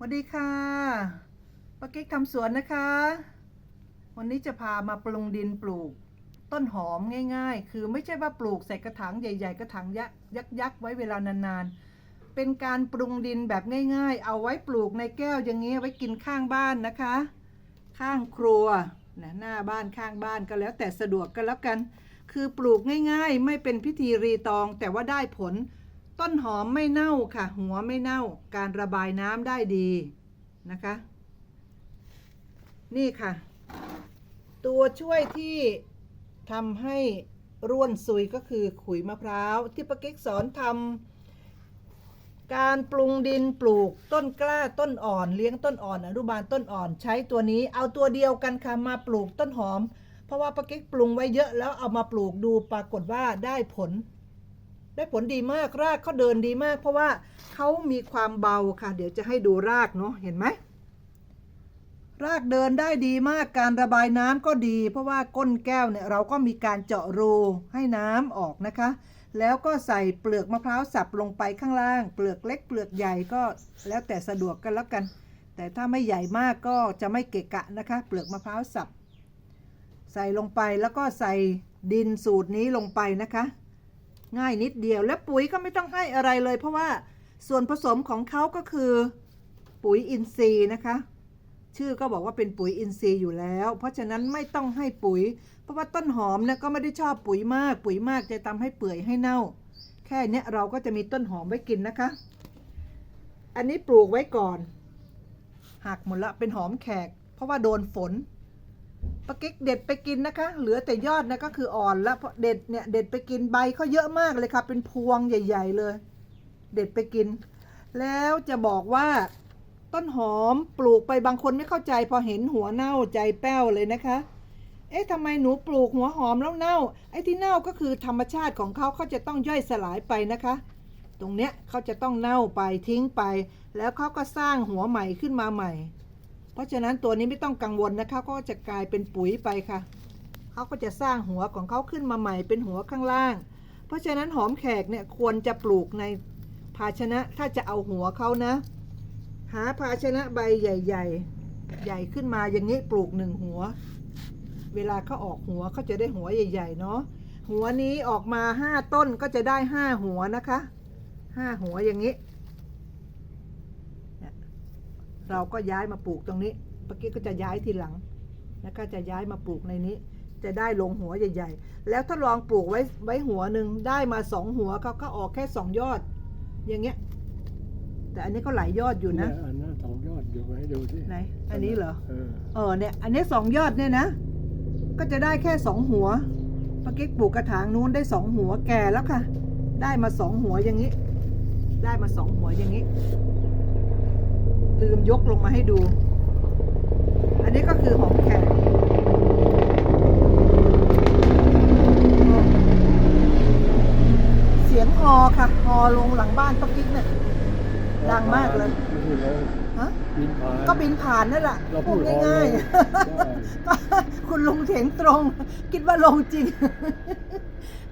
สวัสดีค่ะป้ากิ๊กทำสวนนะคะ วันนี้จะพามาปรุงดินปลูก ต้นหอมง่าย ๆ คือไม่ใช่ว่าปลูกใส่กระถางใหญ่ๆ กระถางยักษ์ยักไว้เวลานานๆ เป็นการปรุงดินแบบง่าย ๆ เอาไว้ปลูกในแก้วอย่างนี้ยไว้กินข้างบ้านนะคะ ข้างครัวนะหน้าบ้านข้างบ้านก็แล้วแต่สะดวกก็แล้วกัน คือปลูกง่ายๆ ไม่เป็นพิธีรีตองแต่ว่าได้ผล ต้นหอมไม่เน่าค่ะ หัวไม่เน่า การระบายน้ำได้ดีนะคะ นี่ค่ะ ตัวช่วยที่ทำให้ร่วนซุยก็คือขุยมะพร้าว ที่ป้าเก๊กสอนทำการปรุงดินปลูกต้นกล้าต้นอ่อน เลี้ยงต้นอ่อนอนุบาลต้นอ่อนใช้ตัวนี้ เอาตัวเดียวกันค่ะมาปลูกต้นหอม เพราะว่าป้าเก๊กปรุงไว้เยอะแล้วเอามาปลูกดูปรากฏว่าได้ผล ได้ผลดีมากรากเขาเดินดีมาก เพราะว่าเขามีความเบาค่ะ เดี๋ยวจะให้ดูรากเนาะเห็นไหมรากเดินได้ดีมากการระบายน้ำก็ดี เพราะว่าก้นแก้วเนี่ยเราก็มีการเจาะรูให้น้ำออกนะคะ แล้วก็ใส่เปลือกมะพร้าวสับลงไปข้างล่าง เปลือกเล็กเปลือกใหญ่ก็แล้วแต่สะดวกกันแล้วกัน แต่ถ้าไม่ใหญ่มากก็จะไม่เกะกะนะคะ เปลือกมะพร้าวสับ ใส่ลงไปแล้วก็ใส่ดินสูตรนี้ลงไปนะคะ ง่ายนิดเดียวและปุ๋ยก็ไม่ต้องให้อะไรเลย เพราะว่าส่วนผสมของเขาก็คือปุ๋ยอินทรีย์นะคะ ชื่อก็บอกว่าเป็นปุ๋ยอินทรีย์อยู่แล้ว เพราะฉะนั้นไม่ต้องให้ปุ๋ย เพราะว่าต้นหอมเนี่ยก็ไม่ได้ชอบปุ๋ยมาก ปุ๋ยมากจะทำให้เปื่อยให้เน่า แค่เนี้ยเราก็จะมีต้นหอมไว้กินนะคะ อันนี้ปลูกไว้ก่อนหักหมดละเป็นหอมแขก เพราะว่าโดนฝน ปะกิ๊กเด็ดไปกินนะคะ เหลือแต่ยอดนะก็คืออ่อนแล้วเพราะเด็ดเนี่ยเด็ดไปกินใบเขาเยอะมากเลยค่ะ เป็นพวงใหญ่ ๆ เลย เด็ดไปกิน แล้วจะบอกว่า ต้นหอมปลูกไปบางคนไม่เข้าใจ พอเห็นหัวเน่าใจแป้วเลยนะคะ เอ๊ะทำไมหนูปลูกหัวหอมแล้วเน่า ไอ้ที่เน่าก็คือธรรมชาติของเขาเขาจะต้องย่อยสลายไปนะคะ ตรงเนี้ยเขาจะต้องเน่าไปทิ้งไป แล้วเขาก็สร้างหัวใหม่ขึ้นมาใหม่ เพราะฉะนั้นตัวนี้ไม่ต้องกังวลนะคะก็จะกลายเป็นปุ๋ยไปค่ะเขาก็จะสร้างหัวของเขาขึ้นมาใหม่เป็นหัวข้างล่าง เพราะฉะนั้นหอมแขกเนี่ยควรจะปลูกในภาชนะถ้าจะเอาหัวเขานะ หาภาชนะใบใหญ่ ๆ ใหญ่ขึ้นมาอย่างนี้ปลูกหนึ่งหัว เวลาเขาออกหัวเขาจะได้หัวใหญ่ ๆ เนาะหัวนี้ออกมาห้าต้นก็จะได้ห้าหัวนะคะห้าหัวอย่างนี้ เราก็ย้ายมาปลูกตรงนี้เมื่อกี้ก็จะย้ายทีหลัง แล้วก็จะย้ายมาปลูกในนี้ จะได้ลงหัวใหญ่ ๆ แล้วถ้าลองปลูกไว้ไว้หัวหนึ่งได้มาสองหัวเขาก็ออกแค่สองยอด อย่างเงี้ย แต่อันนี้ก็หลายยอดอยู่นะเอันนั้นสองยอดอยู่ให้ดูที่ไหนอันนี้เหรอเออเออเนี่ย อันนี้สองยอดเนี่ยนะ ก็จะได้แค่สองหัวเมื่อกี้ปลูกกระถางนู้นได้สองหัวแก่แล้วค่ะ ได้มาสองหัวอย่างนี้ ได้มาสองหัวอย่างนี้ ลืมยกลงมาให้ดู อันนี้ก็คือหอมแขกเสียงฮอค่ะฮอลงหลังบ้านป้ากิ๊กเนี่ยดังมากเลยไม่พูดแล้วฮะบินผ่านก็บินผ่านนั่นแหละเราพูพูดดง่ายฮอลงๆก็คุณลุงเถียงตรง คิดว่าลงจริง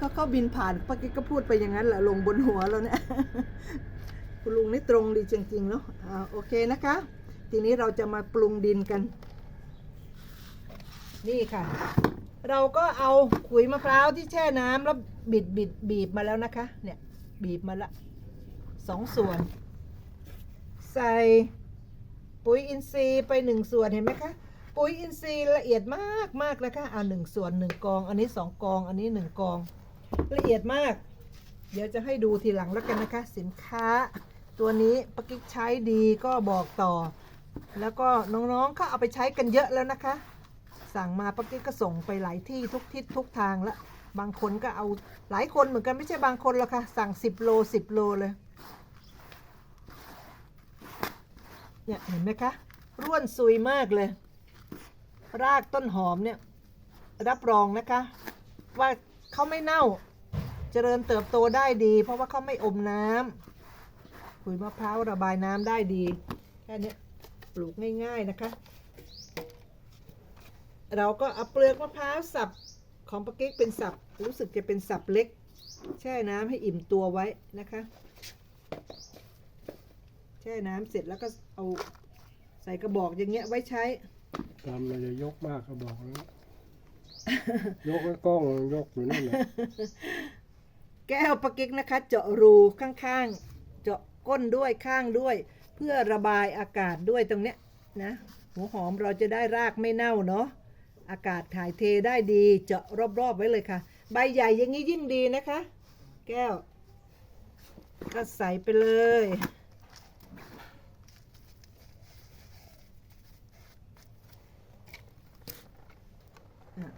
ก็เขาบินผ่านป้ากิ๊กก็พูดไปอย่างนั้นแหละลงบนหัวแล้วเนี่ย คุณลุงนี่ตรงดีจริงๆเนาะอ่าโอเคนะคะ ทีนี้เราจะมาปรุงดินกัน นี่ค่ะ เราก็เอาขุยมะพร้าวที่แช่น้ำแล้วบิดบิดบีบมาแล้วนะคะ เนี่ยบีบมาละสองส่วน ใส่ปุ๋ยอินทรีย์ไปหนึ่งส่วนเห็นไหมคะปุ๋ยอินทรีย์ละเอียดมากมากนะคะอ่าหนึ่งส่วนหนึ่งกอง อันนี้สองกอง อันนี้หนึ่งกอง ละเอียดมาก เดี๋ยวจะให้ดูทีหลังแล้วกันนะคะ สินค้า ตัวนี้ปกิ๊กใช้ดีก็บอกต่อ แล้วก็น้องๆเขาเอาไปใช้กันเยอะแล้วนะคะ สั่งมาปกิ๊กก็ส่งไปหลายที่ทุกทิศทุกทางแล้วบางคนก็เอาหลายคนเหมือนกันไม่ใช่บางคนหรอกค่ะสั่ง 10 โล 10 โลเลยเนี่ยเห็นไหมคะ ร่วนซุยมากเลย รากต้นหอมเนี่ย รับรองนะคะ ว่าเขาไม่เน่า เจริญเติบโตได้ดี เพราะว่าเขาไม่อมน้ำ ขุยมะพร้าวระบายน้ำได้ดีแค่เนี้ยปลูกง่าย ๆนะคะ เราก็เอาเปลือกมะพร้าวสับของปะกิ๊กเป็นสับรู้สึกจะเป็นสับเล็ก แช่น้ำให้อิ่มตัวไว้นะคะ แช่น้ำเสร็จแล้วก็เอาใส่กระบอกอย่างเงี้ยไว้ใช้ตามเราจะยกมากก็บอกแล้ว ยกไว้กล้องยกอยู่นั่นแหละ แก้วปะกิ๊กนะคะ เจาะรูข้างๆเจาะ ก้นด้วยข้างด้วย เพื่อระบายอากาศด้วยตรงเนี้ยนะหัวหอมเราจะได้รากไม่เน่าเนาะอากาศถ่ายเทได้ดีเจาะรอบๆไว้เลยค่ะ ใบใหญ่อย่างนี้ยิ่งดีนะคะ แก้วก็ใส่ไปเลย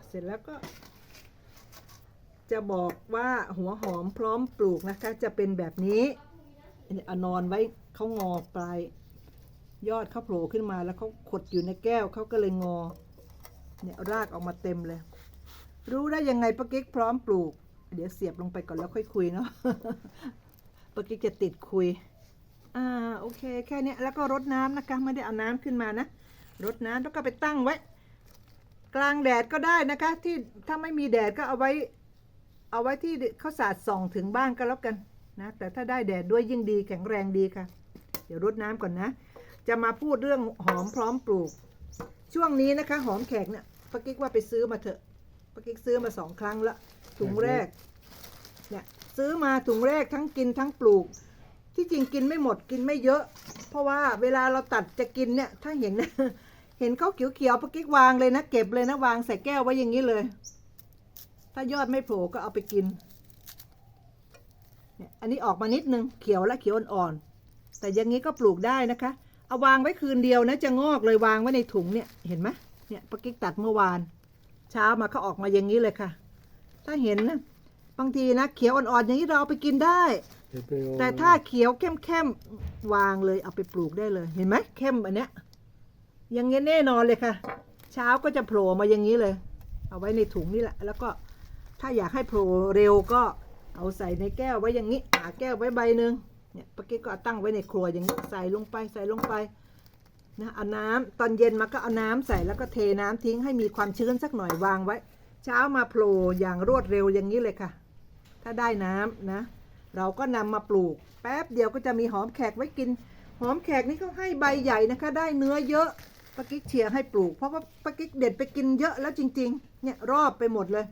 เสร็จแล้วก็ จะบอกว่าหัวหอมพร้อมปลูกนะคะ จะเป็นแบบนี้ อันนี้เอนอนไว้เขางอปลายยอดเขาโผล่ขึ้นมาแล้วเขาขดอยู่ในแก้วเขาก็เลยงอ เนี่ยรากออกมาเต็มเลย รู้ได้ยังไงปะกิ๊กพร้อมปลูก เดี๋ยวเสียบลงไปก่อนแล้วค่อยคุยเนาะปะกิ๊กจะติดคุย อ่าโอเคแค่นี้แล้วก็รดน้ำนะคะไม่ได้เอาน้ำขึ้นมานะรดน้ำแล้วก็ไปตั้งไว้ กลางแดดก็ได้นะคะ ที่ถ้าไม่มีแดดก็เอาไว้ เอาไว้ที่เขาสาดส่องถึงบ้านก็แล้วกัน นะแต่ถ้าได้แดดด้วยยิ่งดีแข็งแรงดีค่ะ เดี๋ยวรดน้ำก่อนนะ จะมาพูดเรื่องหอมพร้อมปลูก ช่วงนี้นะคะ หอมแขกเนี่ยปากิ๊กว่าไปซื้อมาเถอะปากิ๊กซื้อมาสองครั้งละถุงแรกเนี่ยซื้อมาถุงแรกทั้งกินทั้งปลูก ที่จริงกินไม่หมดกินไม่เยอะ เพราะว่าเวลาเราตัดจะกินเนี่ยถ้าเห็นนะเห็นเขาเขียวๆปากิ๊กวางเลยนะเก็บเลยนะวางใส่แก้วไว้อย่างนี้เลย ถ้ายอดไม่โผล่ก็เอาไปกิน เนี่ยอันนี้ออกมานิดนึงเขียวและเขียวอ่อนๆแต่อย่างนี้ก็ปลูกได้นะคะ เอาวางไว้คืนเดียวนะจะงอกเลยวางไว้ในถุงเนี่ยเห็นไหมเนี่ยปากิ๊กตัดเมื่อวาน เช้ามาก็ออกมาอย่างนี้เลยค่ะ ถ้าเห็นนะบางทีนะเขียวอ่อนๆอย่างนี้เราเอาไปกินได้เดี๋ยวไปเอแต่ถ้าเขียวเข้มๆวางเลยเอาไปปลูกได้เลยเห็นไหมเข้มอันเนี้ยอยังเงี้ยแน่นอนเลยค่ะ เช้าก็จะโผล่มาอย่างนี้เลย เอาไว้ในถุงนี่แหละ แล้วก็ถ้าอยากให้โผล่เร็วก็ เอาใส่ในแก้วไว้อย่างนี้หาแก้วไว้ใบหนึ่งเนี่ยปากี้ก็ตั้งไว้ในครัวอย่างนี้ใส่ลงไปใส่ลงไปนะเอาน้ำตอนเย็นมาก็เอาน้ำใส่แล้วก็เทน้ำทิ้งให้มีความชื้นสักหน่อยวางไว้ เช้ามาโผล่อย่างรวดเร็วอย่างนี้เลยค่ะ ถ้าได้น้ำนะ เราก็นำมาปลูก แป๊บเดียวก็จะมีหอมแขกไว้กิน หอมแขกนี่เขาให้ใบใหญ่นะคะ ได้เนื้อเยอะปากิ๊กเชียร์ให้ปลูก เพราะว่าปากิ๊กเด็ดไปกินเยอะแล้วจริง ๆ เนี่ยรอบไปหมดเลย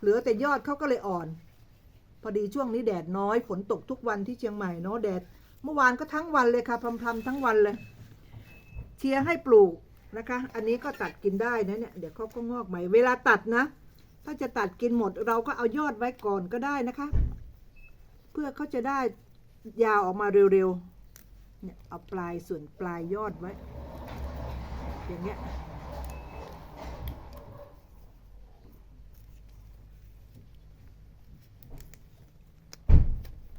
เหลือแต่ยอดเขาก็เลยอ่อน อดีช่วงนี้แดดน้อยฝนตกทุกวันที่เชียงใหม่เนาะแดด เมื่อวานก็ทั้งวันเลยค่ะพรำๆทั้งวันเลย เชียร์ให้ปลูกนะคะ อันนี้ก็ตัดกินได้นะเนี่ยเดี๋ยวเขาก็งอกใหม่ เวลาตัดนะ ถ้าจะตัดกินหมดเราก็เอายอดไว้ก่อนก็ได้นะคะ เพื่อเขาจะได้ยาวออกมาเร็วๆเนี่ยเอาปลายส่วนปลายยอดไว้ อย่างเงี้ย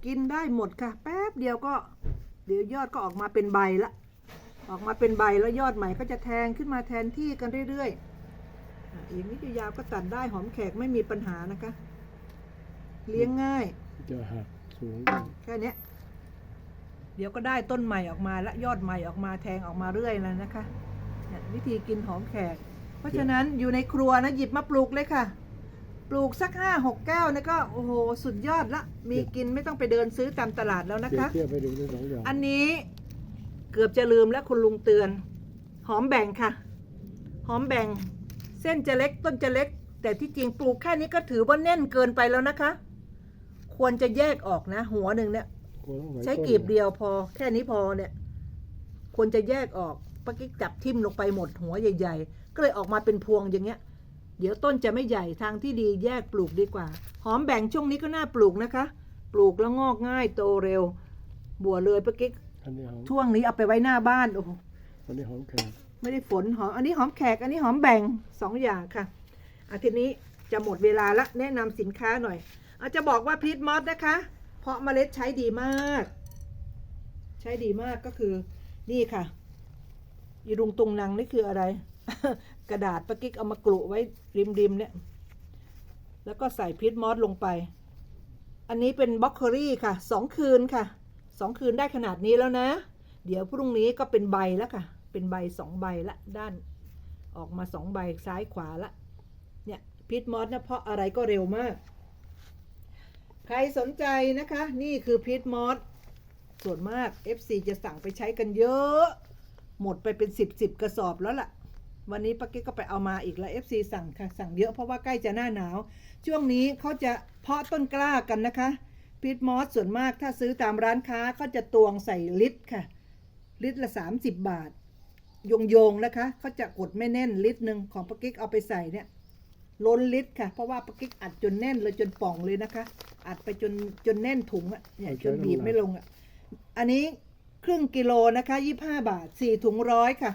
กินได้หมดค่ะ แป๊บเดียวก็ เดี๋ยวยอดก็ออกมาเป็นใบละ ออกมาเป็นใบแล้วยอดใหม่ก็จะแทงขึ้นมาแทนที่กันเรื่อยๆอะอย่างนี้ยาวๆก็ตัดได้หอมแขกไม่มีปัญหานะคะ เลี้ยงง่ายจะหักสูงแค่เนี้ยเดี๋ยวก็ได้ต้นใหม่ออกมาและยอดใหม่ออกมาแทงออกมาเรื่อยแล้วนะคะเนี่ยวิธีกินหอมแขก เพราะฉะนั้นอยู่ในครัวนะหยิบมาปลูกเลยค่ะ ปลูกสักห้าหกแก้วนี่ก็โอ้โหสุดยอดละ มีกินไม่ต้องไปเดินซื้อตามตลาดแล้วนะเทียบคะ เทียบไปดูทั้งสองอย่างอันนี้เกือบจะลืมแล้วคุณลุงเตือน หอมแบ่งค่ะ หอมแบ่ง เส้นจะเล็กต้นจะเล็ก แต่ที่จริงปลูกแค่นี้ก็ถือว่าแน่นเกินไปแล้วนะคะ ควรจะแยกออกนะ หัวหนึ่งเนี่ยกลัวต้องไหวใช้ต้นกีบเดียวพอ แค่นี้พอเนี่ย ควรจะแยกออกปากิ๊กจับทิ่มลงไปหมดหัวใหญ่ ๆ ก็เลยออกมาเป็นพวงอย่างเงี้ย เดี๋ยวต้นจะไม่ใหญ่ทางที่ดีแยกปลูกดีกว่า หอมแบ่งช่วงนี้ก็น่าปลูกนะคะ ปลูกแล้วงอกง่ายโตเร็ว บัวเลยปากิ๊กอันนี้หอมช่วงนี้เอาไปไว้หน้าบ้านโอ้โหอันนี้หอมแขกไม่ได้ฝนหอมอันนี้หอมแขก อันนี้หอมแบ่งสองอย่างค่ะอาทีนี้จะหมดเวลาละแนะนำสินค้าหน่อย อาจจะบอกว่าพีทมอสนะคะ เพราะเมล็ดใช้ดีมาก ใช้ดีมากก็คือนี่ค่ะอีรุงตุงนังนี่คืออะไร กระดาษปะกิ๊กเอามากลุไว้ริมๆเนี่ย แล้วก็ใส่พีทมอสลงไป อันนี้เป็นบล็อกโคลี่ค่ะสองคืนค่ะสองคืนได้ขนาดนี้แล้วนะ เดี๋ยวพรุ่งนี้ก็เป็นใบแล้วค่ะ เป็นใบสองใบละด้าน ออกมาสองใบซ้ายขวาละ เนี่ยพีทมอสนะเพราะอะไรก็เร็วมาก ใครสนใจนะคะ นี่คือพีทมอสส่วนมาก FC จะสั่งไปใช้กันเยอะ หมดไปเป็นสิบสิบกระสอบแล้วล่ะ วันนี้ป้ากิ๊กก็ไปเอามาอีกแล้ว FC สั่งค่ะสั่งเยอะเพราะว่าใกล้จะหน้าหนาว ช่วงนี้เขาจะเพาะต้นกล้ากันนะคะพีทมอสส่วนมากถ้าซื้อตามร้านค้าเขาจะตวงใส่ลิตรค่ะ ลิตรละ 30 บาท โยงโยงๆนะคะเขาจะกดไม่แน่นลิตรหนึ่งของป้ากิ๊กเอาไปใส่เนี่ยล้นลิตรค่ะ เพราะว่าป้ากิ๊กอัดจนแน่นเลยจนป่องเลยนะคะ อัดไปจนจนแน่นถุงอะเนี่ยจนบีบไม่ลงอะอันนี้ครึ่งกิโลนะคะยี่ห้าบาทสี่ถุงร้อยค่ะ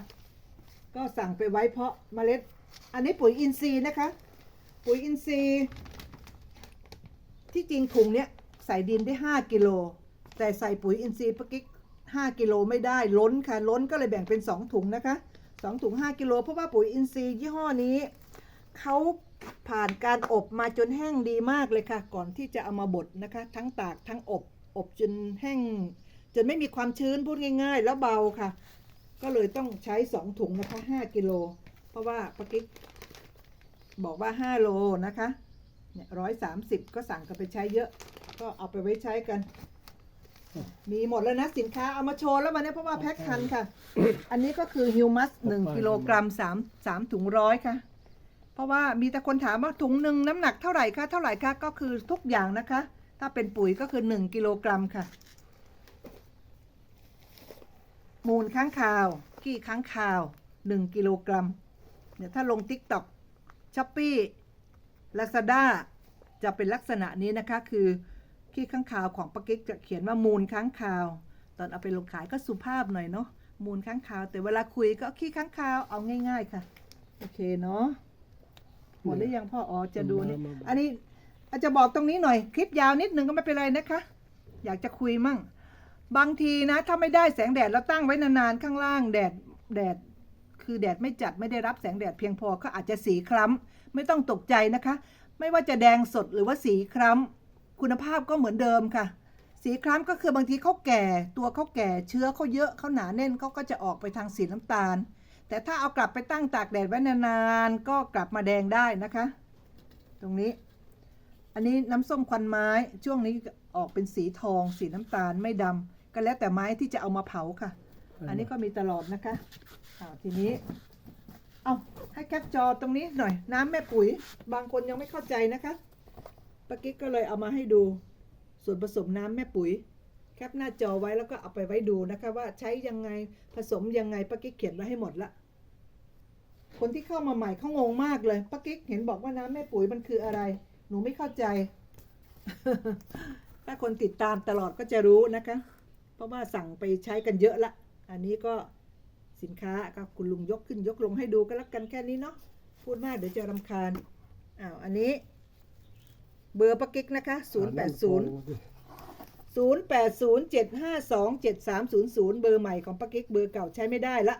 ก็สั่งไปไว้เพาะเมล็ด อันนี้ปุ๋ยอินทรีย์นะคะ ปุ๋ยอินทรีย์ ที่จริงถุงเนี้ยใส่ดินได้ห้ากิโล แต่ใส่ปุ๋ยอินทรีย์ปกิ๊กห้ากิโลไม่ได้ล้นค่ะ ล้นก็เลยแบ่งเป็นสองถุงนะคะสองถุงห้ากิโล เพราะว่าปุ๋ยอินทรีย์ยี่ห้อนี้เขาผ่านการอบมาจนแห้งดีมากเลยค่ะ ก่อนที่จะเอามาบดนะคะ ทั้งตากทั้งอบ อบจนแห้ง จนไม่มีความชื้นพูดง่าย ๆ แล้วเบาค่ะ ก็เลยต้องใช้สองถุงนะคะห้ากิโล เพราะว่าปากิ๊กบอกว่าห้าโลนะคะเนี่ยร้อยสามสิบก็สั่งกันไปใช้เยอะ ก็เอาไปไว้ใช้กัน มีหมดแล้วนะสินค้าเอามาโชว์แล้ววันนี้เพราะว่าแพ็คทันค่ะ อันนี้ก็คือฮิวมัสหนึ่งกิโลกรัมสามสามถุงร้อยค่ะ เพราะว่ามีแต่คนถามว่าถุงหนึ่งน้ำหนักเท่าไหร่คะเท่าไหร่คะก็คือทุกอย่างนะคะ ถ้าเป็นปุ๋ยก็คือหนึ่งกิโลกรัมค่ะ มูลค้างคาวขี้ค้างคาวหนึ่งกิโลกรัมเนี่ยถ้าลง TikTok s h o p e e Lazada จะเป็นลักษณะนี้นะคะคือขี้ค้างคาวของปากิ๊กจะเขียนว่ามูลค้างคาว ตอนเอาไปลงขายก็สุภาพหน่อยเนาะมูลค้างคาว แต่เวลาคุยก็ขี้ค้างคาวเอาง่าย ๆ ค่ะ โอเคเนาะหมดหรือยังพ่ออ๋อจะดูนี่อันนี้อาจจะบอกตรงนี้หน่อย คลิปยาวนิดนึงก็ไม่เป็นไรนะคะ อยากจะคุยมั่ง บางทีนะ ถ้าไม่ได้แสงแดดแล้วตั้งไว้นานๆข้างล่างแดดแดด คือแดดไม่จัดไม่ได้รับแสงแดดเพียงพอก็อาจจะสีคล้ำไม่ต้องตกใจนะคะ ไม่ว่าจะแดงสดหรือว่าสีคล้ำคุณภาพก็เหมือนเดิมค่ะ สีคล้ำก็คือบางทีเขาแก่ ตัวเขาแก่เชื้อเขาเยอะเขาหนาแน่นเขาก็จะออกไปทางสีน้ำตาล แต่ถ้าเอากลับไปตั้งตากแดดไว้นานๆก็กลับมาแดงได้นะคะ ตรงนี้ อันนี้น้ำส้มควันไม้ช่วงนี้ ออกเป็นสีทอง สีน้ำตาลไม่ดำก็แล้วแต่ไม้ที่จะเอามาเผาค่ะ อันนี้ก็มีตลอดนะคะอ้าวทีนี้ เอาให้แคปจอตรงนี้หน่อย น้ำแม่ปุ๋ย บางคนยังไม่เข้าใจนะคะปากิ๊กก็เลยเอามาให้ดู ส่วนผสมน้ำแม่ปุ๋ย แคปหน้าจอไว้แล้วก็เอาไปไว้ดูนะคะ ว่าใช้ยังไงผสมยังไงปากิ๊กเขียนไว้ให้หมดละคนที่เข้ามาใหม่เขางงมากเลยปากิ๊กเห็นบอกว่าน้ำแม่ปุ๋ยมันคืออะไร หนูไม่เข้าใจ ถ้าคนติดตามตลอดก็จะรู้นะคะ เพราะว่าสั่งไปใช้กันเยอะละ อันนี้ก็สินค้าก็คุณลุงยกขึ้นยกลงให้ดูก็แล้วกันแค่นี้เนาะ พูดมากเดี๋ยวจะรำคาญ อ้าว อันนี้ เบอร์ปะกิ๊กนะคะ 0 8 0 0 8 0 7 5 2 7 3 0 0 เบอร์ใหม่ของปะกิ๊กเบอร์เก่าใช้ไม่ได้ละ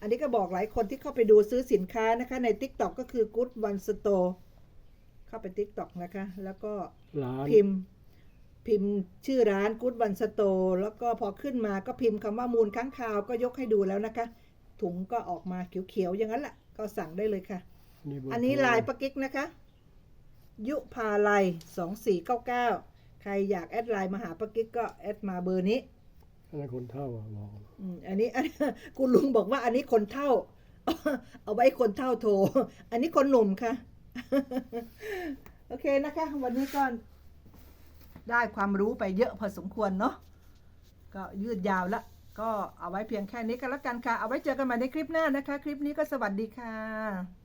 อันนี้ก็บอกหลายคนที่เข้าไปดูซื้อสินค้านะคะ ใน TikTok ก็คือ Good One Store เข้าไป TikTok นะคะ แล้วก็ร้านพิมพ์ พิมพ์ชื่อร้าน Good One Store แล้วก็พอขึ้นมาก็พิมพ์คำว่ามูลค้างคาวก็ยกให้ดูแล้วนะคะ ถุงก็ออกมาเขียวๆอย่างนั้นแหละก็สั่งได้เลยค่ะ เบร์อันนี้โทรลายปะกิ๊กนะคะ ยุพาลัย2499 ใครอยากแอดไลน์มาหาปะกิ๊กก็แอดมาเบอร์นี้ อันนั้นคนเท่าอะบอกอืมอันนี้อันคุณลุงบอกว่าอันนี้คนเท่า เอาไว้คนเท่าโทร อันนี้คนหนุ่มค่ะ โอเคนะคะ วันนี้ก็ ได้ความรู้ไปเยอะพอสมควรเนาะก็ยืดยาวละก็เอาไว้เพียงแค่นี้ก็แล้วกันค่ะ เอาไว้เจอกันใหม่ในคลิปหน้านะคะ คลิปนี้ก็สวัสดีค่ะ